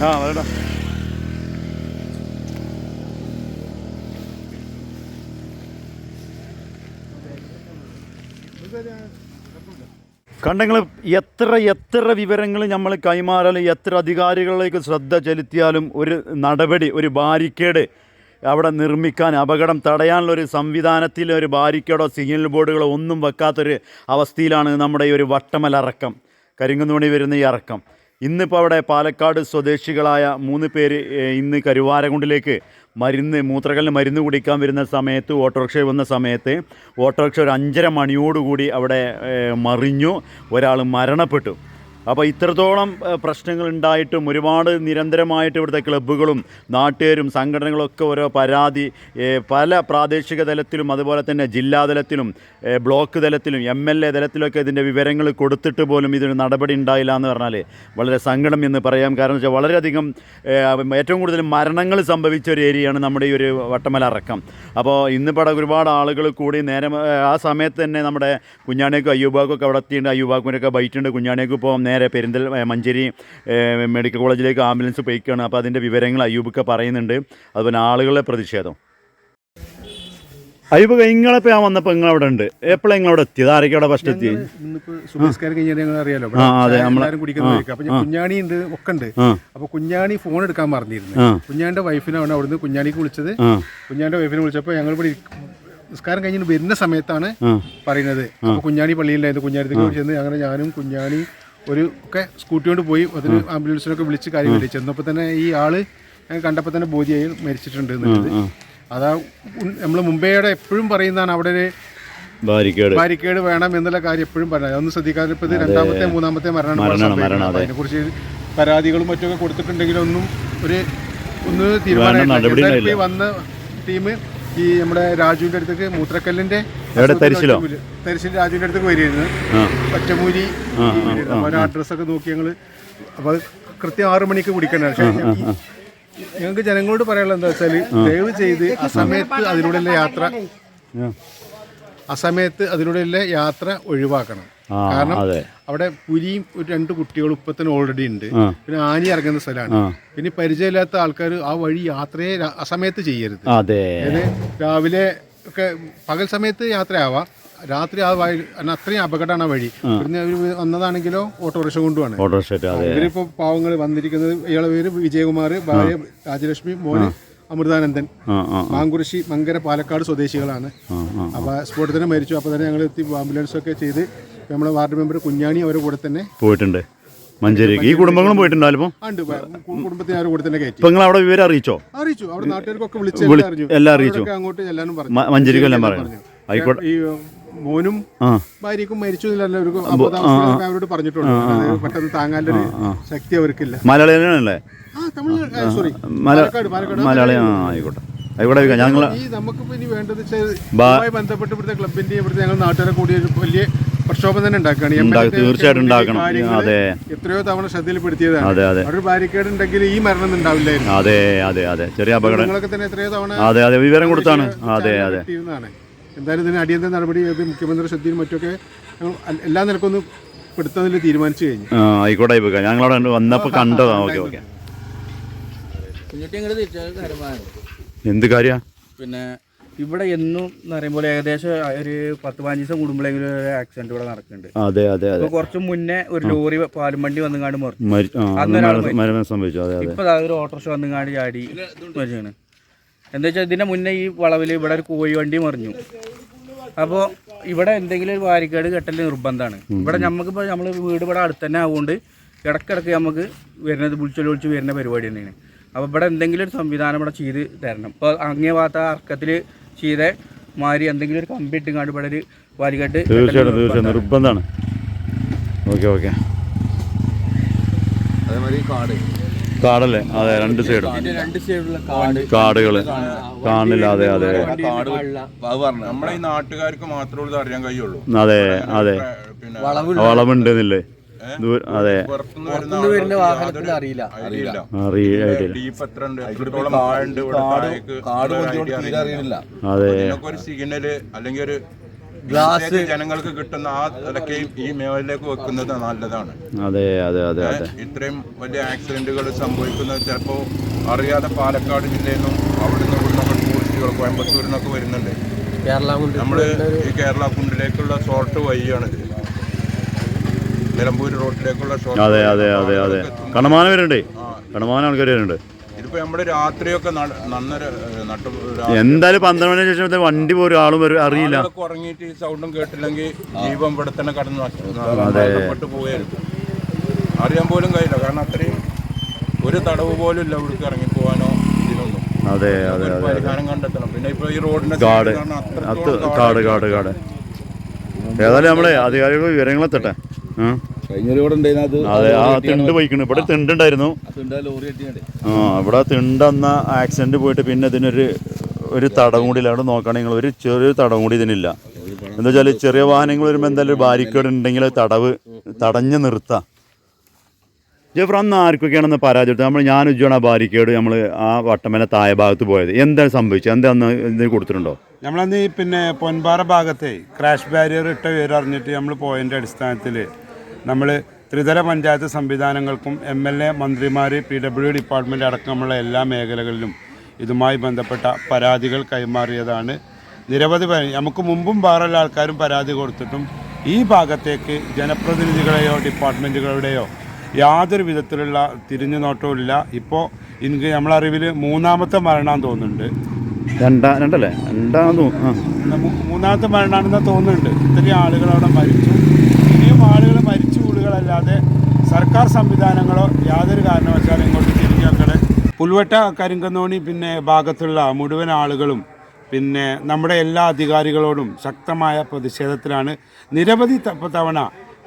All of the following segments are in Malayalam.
ആ വരടാ. കണ്ടങ്ങൾ എത്ര എത്ര വിവരങ്ങൾ നമ്മൾ കൈമാറാലും എത്ര അധികാരികളിലേക്ക് ശ്രദ്ധ ചെലുത്തിയാലും ഒരു നടപടി ഒരു ബാരിക്കേഡ് അവിടെ നിർമ്മിക്കാൻ അപകടം തടയാനുള്ള ഒരു സംവിധാനത്തിൽ ഒരു ബാരിക്കേഡോ സിഗ്നൽ ബോർഡുകളോ ഒന്നും വെക്കാത്തൊരു അവസ്ഥയിലാണ് നമ്മുടെ ഈ ഒരു വട്ടമലറക്കം. കരിങ്കുന്നോണി വരുന്ന ഈ ഇറക്കം ഇന്നിപ്പോൾ അവിടെ പാലക്കാട് സ്വദേശികളായ മൂന്ന് പേര് ഇന്ന് കരുവാരകുണ്ടിലേക്ക് മരുന്ന് മൂത്രകലിന് മരുന്ന് കുടിക്കാൻ വരുന്ന സമയത്ത് ഓട്ടോറിക്ഷ വന്ന സമയത്ത് ഓട്ടോറിക്ഷ ഒരു അഞ്ചര മണിയോടുകൂടി അവിടെ മറിഞ്ഞു. ഒരാൾ മരണപ്പെട്ടു. അപ്പോൾ ഇത്രത്തോളം പ്രശ്നങ്ങൾ ഉണ്ടായിട്ടും ഒരുപാട് നിരന്തരമായിട്ട് ഇവിടുത്തെ ക്ലബ്ബുകളും നാട്ടുകാരും സംഘടനകളൊക്കെ ഓരോ പരാതി പല പ്രാദേശിക തലത്തിലും അതുപോലെ തന്നെ ജില്ലാ തലത്തിലും ബ്ലോക്ക് തലത്തിലും എം എൽ എ തലത്തിലൊക്കെ ഇതിന്റെ വിവരങ്ങൾ കൊടുത്തിട്ട് പോലും ഇതിന് നടപടി ഉണ്ടായില്ല എന്ന് പറഞ്ഞാൽ വളരെ സങ്കടം എന്ന് പറയാം. കാരണം വെച്ചാൽ വളരെയധികം ഏറ്റവും കൂടുതൽ മരണങ്ങൾ സംഭവിച്ച ഒരു ഏരിയയാണ് നമ്മുടെ ഈ ഒരു വട്ടമല അറക്കം. അപ്പോൾ ഇന്നിപ്പോൾ ഒരുപാട് ആളുകൾ കൂടി നേരം ആ സമയത്ത് തന്നെ നമ്മുടെ കുഞ്ഞാണേക്കും അയ്യൂബാക്കും ഒക്കെ അവിടെ എത്തിയിട്ടുണ്ട്. അയ്യൂബാക്കുമൊക്കെ ബൈറ്റുണ്ട്. കുഞ്ഞാണേക്കും ഇപ്പോൾ നേരെ പെരിന്തൽ മഞ്ചേരി മെഡിക്കൽ കോളേജിലേക്ക് ആംബുലൻസ് പോയിക്കുകയാണ് അപ്പോൾ അതിന്റെ വിവരങ്ങൾ അയ്യൂബൊക്കെ പറയുന്നുണ്ട്. അതുപോലെ ആളുകളുടെ പ്രതിഷേധം. അയ്യൂബ് നിങ്ങളിപ്പോൾ ഞാൻ വന്നപ്പോൾ നിങ്ങളവിടെ ഉണ്ട്. എപ്പോഴാണ് നിങ്ങളവിടെ എത്തിയത്? ആരൊക്കെ അവിടെ ഫസ്റ്റ് എത്തി അറിയാലോ. അതെ, നമ്മൾ എല്ലാവരും കുടിക്കുന്നതായിരിക്കും അപ്പൊ ഞാൻ കുഞ്ഞാണി ഉണ്ട് ഒക്കെ ഉണ്ട്. അപ്പൊ കുഞ്ഞാണി ഫോൺ എടുക്കാൻ പറഞ്ഞിരുന്നു. കുഞ്ഞാന്റെ വൈഫിനാണ് അവിടുന്ന് കുഞ്ഞാണിക്ക് വിളിച്ചത്. കുഞ്ഞാന്റെ വൈഫിനെ വിളിച്ചപ്പോൾ ഞങ്ങൾ ഇവിടെ നിസ്കാരം കഴിഞ്ഞിട്ട് വരുന്ന സമയത്താണ് പറയുന്നത്. അപ്പൊ കുഞ്ഞാണി പള്ളിയിലായിരുന്നു. കുഞ്ഞാനത്തേക്ക് ചെന്ന് അങ്ങനെ ഞാനും കുഞ്ഞാണി ഒരു ഒക്കെ സ്കൂട്ടി കൊണ്ട് പോയി അതിന് ആംബുലൻസിനൊക്കെ വിളിച്ച് കാര്യമില്ല ചെന്നപ്പോൾ തന്നെ ഈ ആൾ കണ്ടപ്പോൾ തന്നെ ബോധ്യമായി മരിച്ചിട്ടുണ്ട് എന്നുള്ളത് അതാ നമ്മൾ മുംബൈയുടെ എപ്പോഴും പറയുന്നതാണ് അവിടെ ഒരു ബാരിക്കേഡ്. ബാരിക്കേഡ് വേണം എന്നുള്ള കാര്യം എപ്പോഴും പറഞ്ഞത്. അതൊന്നും ശ്രദ്ധിക്കാതെ ഇപ്പോൾ ഇത് രണ്ടാമത്തെ മൂന്നാമത്തെ മരണമാണ്. അതിനെക്കുറിച്ച് പരാതികളും മറ്റൊക്കെ കൊടുത്തിട്ടുണ്ടെങ്കിലും ഒന്നും ഒരു ഒന്ന് നടപടി തീരുമാനം ഉണ്ടായില്ല. വന്ന ടീം ഈ നമ്മുടെ രാജുവിന്റെ അടുത്തേക്ക് മൂത്രക്കല്ലിന്റെ എവിടെ? തരിശിലോ? തരിശിൽ രാജുവിന്റെ അടുത്തേക്ക് വരികയായിരുന്നു ആ. ഒറ്റമൂരി അപ്പോൾ അഡ്രസ്സൊക്കെ നോക്കി ഞങ്ങൾ അപ്പോൾ കൃത്യം ആറു മണിക്ക് കുടിക്കണ്ട പക്ഷേ ഞങ്ങൾക്ക് ജനങ്ങളോട് പറയാനുള്ള എന്താ വെച്ചാൽ ദയവ് ചെയ്ത് ആ സമയത്ത് അതിലൂടെയുള്ള യാത്ര ആ. സമയത്ത് അതിലൂടെയുള്ള യാത്ര ഒഴിവാക്കണം. കാരണം അവിടെ പുലിയും ഒരു രണ്ട് കുട്ടികളും ഇപ്പൊ തന്നെ ഓൾറെഡി ഉണ്ട് പിന്നെ ആനി ഇറങ്ങുന്ന സ്ഥലമാണ്. പിന്നെ പരിചയമില്ലാത്ത ആൾക്കാർ ആ വഴി യാത്രയെ അസമയത്ത് ആ സമയത്ത് ചെയ്യരുത്. അതെ. രാവിലെ ഒക്കെ പകൽ സമയത്ത് യാത്രയാവാം. രാത്രി ആ വഴി കാരണം അത്രയും അപകടമാണ് ആ വഴി. പിന്നെ അവർ വന്നതാണെങ്കിലോ ഓട്ടോറിക്ഷ കൊണ്ടുമാണ് ഓട്ടോറിക്ഷ അതെ. ഇവരിപ്പോ പാവങ്ങൾ വന്നിരിക്കുന്നത് ഇയാളെ പേര് വിജയകുമാർ ഭാര്യ രാജലക്ഷ്മി മോന് അമൃതാനന്ദൻ. മാങ്കുറിശി മങ്കര പാലക്കാട് സ്വദേശികളാണ്. അപ്പോൾ സ്പോട്ടിൽ തന്നെ മരിച്ചു. അപ്പോൾ തന്നെ ഞങ്ങൾ എത്തി ആംബുലൻസ് ഒക്കെ ചെയ്ത് നമ്മുടെ വാർഡ് മെമ്പർ കുഞ്ഞാണി അവരുടെ കൂടെ തന്നെ പോയിട്ടുണ്ട്. മഞ്ചേരി ഈ കുടുംബങ്ങളും ഉണ്ട്. കുടുംബത്തിന് അവരുടെ കൂടെ തന്നെ കയറ്റി. നിങ്ങൾ അവിടെ വിവരം അറിയിച്ചോ? അറിയിച്ചു. അവിടെ നാട്ടുകാർക്കൊക്കെ വിളിച്ചു വിളി- എല്ലാം അറിയിച്ചു. അങ്ങോട്ട് എല്ലാവരും പറഞ്ഞു. മ- മഞ്ചേരിക്ക് എല്ലാം പറഞ്ഞു. ആയിക്കോട്ടെ. ഈ മോനും ഭാര്യക്കും മരിച്ചു അവരോട് പറഞ്ഞിട്ടുണ്ട്. പെട്ടെന്ന് ഒരു ശക്തി അവർക്കില്ല. തമിഴ് സോറി മല പാലക്കാട് പാലക്കാട്. ആ ആയിക്കോട്ടെ. ആയിക്കോട്ടെ ഞങ്ങൾ ഈ നമുക്കിപ്പോ ഇനി വേണ്ടത് ബന്ധപ്പെട്ട് ഇവിടുത്തെ ക്ലബിന്റെ ഇവിടുത്തെ ഞങ്ങൾ നാട്ടുകാരെ കൂടി വലിയ പ്രക്ഷോഭം തന്നെ ഉണ്ടാക്കുകയാണ്. തീർച്ചയായിട്ടും ഉണ്ടാക്കണം. അതെ. എത്രയോ തവണ ശ്രദ്ധയിൽപ്പെടുത്തിയതാണ്. അതെ അതെ. അവിടെ ബാരിക്കേഡ് ഉണ്ടെങ്കിൽ ഈ മരണം ഉണ്ടാവില്ലായിരുന്നു. അതെ അതെ അതെ. ചെറിയ അപകടം. തന്നെ എത്രയോ തവണ അതെ അതെ. വിവരം കൊടുത്താണ്. അതെ അതെ. എന്തായാലും ഇതിന് അടിയന്തര നടപടി മുഖ്യമന്ത്രി ശ്രദ്ധയിൽ മറ്റൊക്കെ എല്ലാ നിലക്കൊന്ന് പെടുത്തുന്നതിൽ തീരുമാനിച്ചു കഴിഞ്ഞു. ആ ആയിക്കോട്ടെ ആയിക്കോട്ടെ. ഞങ്ങളവിടെ വന്നപ്പോൾ കണ്ടതാണ് ഓക്കെ ഓക്കെ. എന്ത് കാര്യ? പിന്നെ ഇവിടെ എന്നും എന്ന് പറയുമ്പോൾ ഏകദേശം ഒരു പത്ത് പതിനഞ്ച് ദിവസം കൂടുമ്പോഴെങ്കിലും ഒരു ആക്സിഡന്റ് ഇവിടെ നടക്കുന്നുണ്ട്. അതെ അതെ അതെ. കുറച്ച് മുന്നേ ഒരു ലോറി പാലും വണ്ടി വന്നുകാണ്ട്. മരണം സംഭവിച്ചു അതെ ഇപ്പൊ ഒരു ഓട്ടോറിക്ഷ വന്നുകാണ്ട് ചാടി മരിച്ചാണ്. എന്താ വെച്ചാൽ ഇതിന്റെ മുന്നേ ഈ വളവിൽ ഇവിടെ ഒരു കോഴി വണ്ടി മറിഞ്ഞു. അപ്പോൾ ഇവിടെ എന്തെങ്കിലും ഒരു വാരിക്കേട് കെട്ടൽ നിർബന്ധമാണ് ഇവിടെ നമുക്ക് നമുക്കിപ്പോൾ നമ്മൾ വീട് ഇവിടെ അടുത്ത് തന്നെ ആവുകൊണ്ട് ഇടക്കിടക്ക് നമുക്ക് വരുന്നത് വിളിച്ചു വിളിച്ച് വരുന്ന പരിപാടി തന്നെയാണ്. അപ്പോൾ ഇവിടെ എന്തെങ്കിലും ഒരു സംവിധാനം ഇവിടെ ചെയ്ത് തരണം. ഇപ്പോൾ അങ്ങേ ഭാഗത്ത് അർക്കത്തിൽ ചെയ്ത മാതിരി എന്തെങ്കിലും ഒരു കമ്പി ഇട്ടുകൊണ്ട് ഇവിടെ ഒരു വാലിക്കട്ട് തീർച്ചയായിട്ടും തീർച്ചയായിട്ടും. നിർബന്ധമാണ്. Okay okay. അതേമാതിരി കാട്. കാടല്ലേ? അതെ രണ്ട് സൈഡും രണ്ട് സൈഡുള്ള കാട്. കാടുകൾ കാണില്ല അതെ അതെ നമ്മളെ ഈ നാട്ടുകാർക്ക് മാത്രമേ അറിയാൻ കഴിയുള്ളൂ. അതെ അതെ. വളവുണ്ട്. ദൂ- അതെ. അറിയില്ല. അതെ. ഒരു സിഗ്നൽ അല്ലെങ്കിൽ ഒരു ഗ്ലാസ് ജനങ്ങൾക്ക് കിട്ടുന്ന ആ ഇടയ്ക്ക് ഈ മേഖലയിലേക്ക് വെക്കുന്നത് നല്ലതാണ്. അതെ അതെ അതെ അതെ. ഇത്രയും വലിയ ആക്സിഡന്റുകൾ സംഭവിക്കുന്നത് ചിലപ്പോൾ അറിയാതെ പാലക്കാട് ജില്ലയിൽ നിന്നും അവിടെ നിന്ന് ഇവിടുന്നൊക്കെ ടൂറിസ്റ്റുകൾ കോയമ്പത്തൂരിൽ നിന്നൊക്കെ വരുന്നുണ്ട്. നമ്മൾ ഈ കേരള കുണ്ടിലേക്കുള്ള ഷോർട്ട് വഴിയാണിത്. നിലമ്പൂർ റോഡിലേക്കുള്ള അതെ അതെ അതെ അതെ. കണമാനം വരുന്നുണ്ട് കണമാനം ആൾക്കാർ വരുന്നുണ്ട് ഇതിപ്പോ നമ്മുടെ രാത്രിയൊക്കെ എന്തായാലും പന്ത്രണ്ട് മണിക്ക് ശേഷം വണ്ടി പോലും ആളും വരും അറിയില്ല. ഉറങ്ങിയിട്ട് ഈ സൗണ്ടും കേട്ടില്ലെങ്കിൽ ജീവൻ ഇവിടെ തന്നെ കടന്നു നഷ്ടപ്പെട്ടു പോയായിരുന്നു അറിയാൻ പോലും കഴിയില്ല. കാരണം അത്രയും ഒരു തടവ് പോലും ഇല്ല ഇവിടേക്ക് ഇറങ്ങി പോകാനോ ഇതിനൊന്നും. അതെ അതെ അതെ പരിഹാരം കണ്ടെത്തണം. പിന്നെ ഇപ്പൊ ഈ റോഡിന്റെ കാട് കാട് കാട്. കാട് ഏതായാലും നമ്മളെ അധികാരികൾ ഉണ്ടായിരുന്നു അത് ആ തിണ്ട് പോയിക്കണ്. ഇവിടെ തിണ്ടുണ്ടായിരുന്നു. ആ ഇവിടെ തിണ്ടെന്ന ആക്സിഡന്റ് പോയിട്ട് പിന്നെ ഇതിനൊരു ഒരു തടം കൂടി ഇല്ല. അവിടെ നോക്കുകയാണെങ്കിൽ നിങ്ങൾ ഒരു ചെറിയൊരു തടം കൂടി ഇതിനില്ല. എന്താ വെച്ചാൽ ചെറിയ വാഹനങ്ങൾ വരുമ്പോൾ എന്തായാലും ഒരു ബാരിക്കേഡ് ഉണ്ടെങ്കിൽ തടവ് തടഞ്ഞ് നിർത്താം. ജഫർ അന്ന് ആർക്കൊക്കെയാണെന്ന് പരാജയപ്പെട്ടത് നമ്മൾ ഞാൻ ഉജ്ജോണ ആ ബാരിക്കേഡ് നമ്മൾ ആ വട്ടമേല താഴെ ഭാഗത്ത് പോയത്. എന്താണ് സംഭവിച്ചത്? എന്താ അന്ന് ഇതിന് കൊടുത്തിട്ടുണ്ടോ? നമ്മളന്ന് ഈ പിന്നെ പൊൻപാറ ഭാഗത്തെ ക്രാഷ് ബാരിയർ ഇട്ട വിവരം അറിഞ്ഞിട്ട് നമ്മൾ പോയതിന്റെ അടിസ്ഥാനത്തിൽ നമ്മൾ ത്രിതല പഞ്ചായത്ത് സംവിധാനങ്ങൾക്കും എം എൽ എ മന്ത്രിമാർ പി ഡബ്ല്യു ഡിപ്പാർട്ട്മെന്റ് അടക്കമുള്ള എല്ലാ മേഖലകളിലും ഇതുമായി ബന്ധപ്പെട്ട പരാതികൾ കൈമാറിയതാണ്. നിരവധി നമുക്ക് മുമ്പും വേറെല്ലാ ആൾക്കാരും പരാതി കൊടുത്തിട്ടും ഈ ഭാഗത്തേക്ക് ജനപ്രതിനിധികളെയോ ഡിപ്പാർട്ട്മെന്റുകളുടെയോ യാതൊരു വിധത്തിലുള്ള തിരിഞ്ഞു നോട്ടവും ഇല്ല. ഇപ്പോൾ എനിക്ക് നമ്മളറിവിൽ മൂന്നാമത്തെ മരണം തോന്നുന്നുണ്ട്. രണ്ടാ രണ്ടല്ലേ? രണ്ടാമത് മൂന്നാമത്തെ മരണമാണെന്ന് തോന്നുന്നുണ്ട്. ഇത്രയും ആളുകൾ അവിടെ മരിച്ചു. ഇനിയും ആളുകൾ മരിച്ചു കൂടുകളല്ലാതെ സർക്കാർ സംവിധാനങ്ങളോ യാതൊരു കാരണവശാലും ഇങ്ങോട്ട് തിരിഞ്ഞു നോക്കണേ പുൽവട്ട കരിങ്കന്നോണി പിന്നെ ഭാഗത്തുള്ള മുഴുവൻ ആളുകളും പിന്നെ നമ്മുടെ എല്ലാ അധികാരികളോടും ശക്തമായ പ്രതിഷേധത്തിലാണ്. നിരവധി തവണ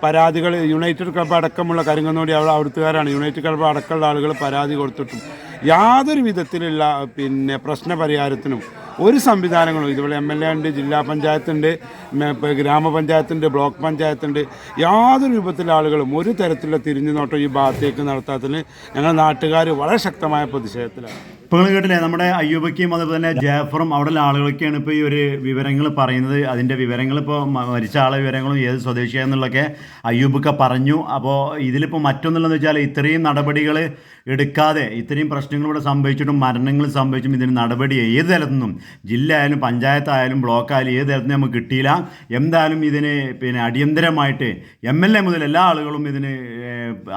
പരാതികൾ യുണൈറ്റഡ് ക്ലബ് അടക്കമുള്ള കരിങ്കന്നോടി അവിടെ അവിടുത്തുകാരാണ്. യുണൈറ്റഡ് ക്ലബ് അടക്കമുള്ള ആളുകൾ പരാതി കൊടുത്തിട്ടും യാതൊരു വിധത്തിലുള്ള പിന്നെ പ്രശ്ന പരിഹാരത്തിനും ഒരു സംവിധാനങ്ങളും ഇതുപോലെ എം എൽ എ ഉണ്ട് ജില്ലാ പഞ്ചായത്തുണ്ട് ഗ്രാമപഞ്ചായത്തുണ്ട് ബ്ലോക്ക് പഞ്ചായത്തുണ്ട്. യാതൊരു രൂപത്തിലുള്ള ആളുകളും ഒരു തരത്തിലുള്ള തിരിഞ്ഞു നോട്ടം ഈ ഭാഗത്തേക്ക് നടത്താത്തതിന് ഞങ്ങൾ നാട്ടുകാർ വളരെ ശക്തമായ പ്രതിഷേധത്തിലാണ്. ഇപ്പോൾ നിങ്ങൾ കേട്ടില്ലേ നമ്മുടെ അയ്യൂബയ്ക്കും അതുപോലെ തന്നെ ജാഫറും അവിടെയുള്ള ആളുകളൊക്കെയാണ് ഇപ്പോൾ ഈ ഒരു വിവരങ്ങൾ പറയുന്നത്. അതിന്റെ വിവരങ്ങൾ ഇപ്പോൾ മരിച്ച ആളെ വിവരങ്ങളും ഏത് സ്വദേശിയാന്നുള്ളതൊക്കെ അയ്യൂബൊക്കെ പറഞ്ഞു. അപ്പോൾ ഇതിലിപ്പോൾ മറ്റൊന്നുള്ളതെന്ന് വെച്ചാൽ ഇത്രയും നടപടികൾ എടുക്കാതെ ഇത്രയും പ്രശ്നങ്ങൾ ഇവിടെ സംഭവിച്ചിട്ടും മരണങ്ങൾ സംഭവിച്ചും ഇതിന് നടപടി ഏത് തലത്തുനിന്നും ജില്ല ആയാലും പഞ്ചായത്തായാലും ബ്ലോക്കായാലും ഏത് തരത്തിൽ നമുക്ക് കിട്ടിയില്ല. എന്തായാലും ഇതിന് പിന്നെ അടിയന്തരമായിട്ട് എം എൽ എ മുതൽ എല്ലാ ആളുകളും ഇതിന്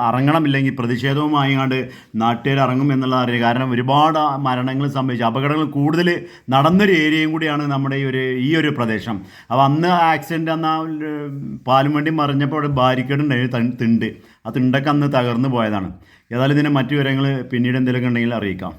ഇറങ്ങണമില്ലെങ്കിൽ പ്രതിഷേധവുമായി കണ്ട് നാട്ടുകാർ ഇറങ്ങും എന്നുള്ളത് അറിയാം കാരണം ഒരുപാട് മരണങ്ങൾ സംഭവിച്ചു. അപകടങ്ങൾ കൂടുതൽ നടന്നൊരു ഏരിയയും കൂടിയാണ് നമ്മുടെ ഈ ഒരു ഈ ഒരു പ്രദേശം. അപ്പോൾ അന്ന് ആക്സിഡന്റ് അന്ന് ആ പാലും വണ്ടി മറിഞ്ഞപ്പോൾ അവിടെ ബാരിക്കേഡ് ഉണ്ടായിരുന്നു തിണ്ട്. ആ തിണ്ടൊക്കെ അന്ന് തകർന്നു പോയതാണ്. ഏതായാലും ഇതിന് മറ്റു വിവരങ്ങൾ പിന്നീട് എന്തെങ്കിലും ഉണ്ടെങ്കിൽ അറിയിക്കാം.